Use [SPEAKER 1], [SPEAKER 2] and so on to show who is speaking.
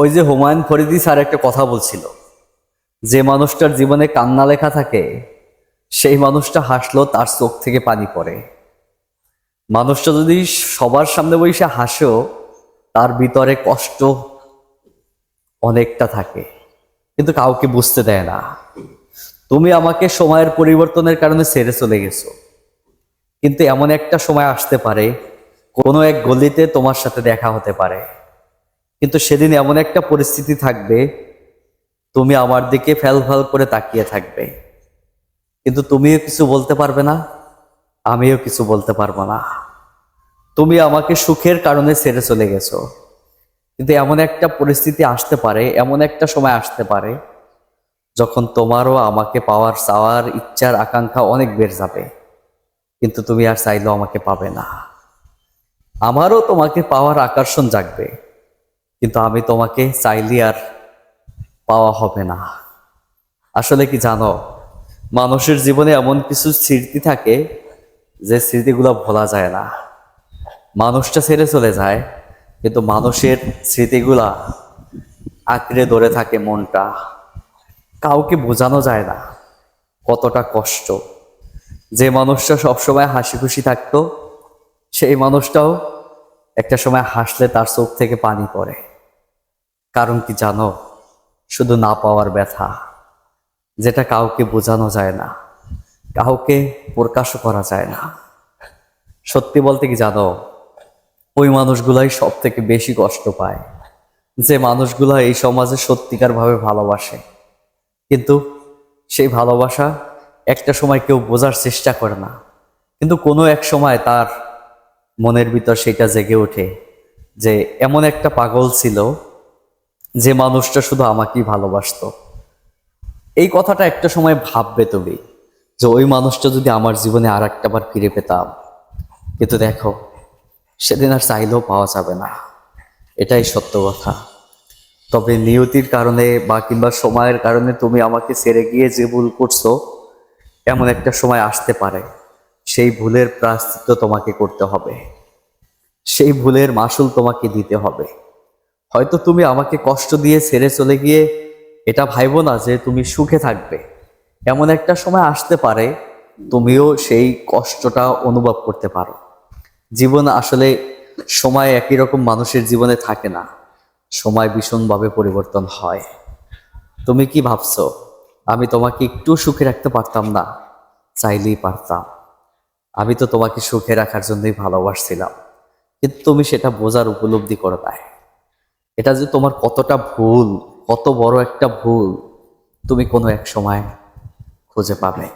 [SPEAKER 1] ওই যে হুমায়ুন ফরিদি স্যার একটা কথা বলছিল, যে মানুষটার জীবনে কান্না লেখা থাকে, সেই মানুষটা হাসলো তার চোখ থেকে পানি পড়ে। মানুষটা যদি সবার সামনে বসে হাসেও তার ভিতরে কষ্ট অনেকটা থাকে, কিন্তু কাউকে বুঝতে দেয় না। তুমি আমাকে সময়ের পরিবর্তনের কারণে ছেড়ে চলে গেছো, কিন্তু এমন একটা সময় আসতে পারে, কোনো এক গলিতে তোমার সাথে দেখা হতে পারে। কিন্তু সেদিন এমন একটা পরিস্থিতি থাকবে, তুমি আমার দিকে ফ্যাল ফ্যাল করে তাকিয়ে থাকবে। কিন্তু তুমিও কিছু বলতে পারবে না, আমিও কিছু বলতে পারব না। তুমি আমাকে সুখের কারণে ছেড়ে চলে গেছো। কিন্তু এমন একটা পরিস্থিতি আসতে পারে, এমন একটা সময় আসতে পারে, যখন তোমারও আমাকে পাওয়ার চাওয়ার ইচ্ছার আকাঙ্ক্ষা অনেক বেড়ে যাবে। কিন্তু তুমি আর চাইলেও আমাকে পাবে না। আমারও তোমাকে পাওয়ার আকর্ষণ জাগবে। কিন্তু আমি তোমাকে চাইলে আর পাওয়া হবে না। আসলে কি জানো, মানুষের জীবনে এমন কিছু স্মৃতি থাকে যে স্মৃতিগুলো ভোলা যায় না। মানুষটা ছেড়ে চলে যায়, কিন্তু মানুষের স্মৃতিগুলা আঁকড়ে ধরে থাকে মনটা। কাউকে বোঝানো যায় না কতটা কষ্ট। যে মানুষটা সবসময় হাসি খুশি থাকতো, সেই মানুষটাও একটা সময় হাসলে তার চোখ থেকে পানি পড়ে। কারণ কি জানো? শুধু না পাওয়ার ব্যথা, যেটা কাউকে বোঝানো যায় না, কাউকে প্রকাশও করা যায় না। সত্যি বলতে কি জানো? ওই মানুষগুলাই সব থেকে বেশি কষ্ট পায়। যে মানুষগুলো এই সমাজে সত্যিকার ভাবে ভালোবাসে। কিন্তু সেই ভালোবাসা একটা সময় কেউ বোঝার চেষ্টা করে না। কিন্তু কোনো এক সময় তার মনের ভিতর সেটা জেগে ওঠে যে, এমন একটা পাগল ছিল যে মানুষটা শুধু আমাকেই ভালোবাসতো। এই কথাটা একটা সময় ভাববে তুমি, যে ওই মানুষটা যদি আমার জীবনে আর একটা বার ফিরে পেতাম। কিন্তু দেখো, সেদিন আর চাইলেও পাওয়া যাবে না। এটাই সত্য কথা। তবে নিয়তির কারণে বা কিংবা সময়ের কারণে তুমি আমাকে ছেড়ে গিয়ে যে ভুল করছ, এমন একটা সময় আসতে পারে। সেই ভুলের প্রায়শ্চিত্ত তোমাকে করতে হবে। সেই ভুলের মাসুল তোমাকে দিতে হবে। হয়তো তুমি আমাকে কষ্ট দিয়ে ছেড়ে চলে গিয়ে এটা ভাইবো না যে তুমি সুখে থাকবে। এমন একটা সময় আসতে পারে, তুমিও সেই কষ্টটা অনুভব করতে পারো। জীবন আসলে সময় একই রকম মানুষের জীবনে থাকে না, সময় ভীষণভাবে পরিবর্তন হয়। তুমি কি ভাবছ, আমি তোমাকে একটু সুখে রাখতে পারতাম না? চাইলেই পারতাম। আমি তো তোমাকে সুখে রাখার জন্যই ভালোবাসছিলাম। কিন্তু তুমি সেটা বোঝার উপলব্ধি করো তাই এটা যে তোমার কতটা ভুল, কত বড় একটা ভুল, তুমি কোনো এক সময় খুঁজে পাবে।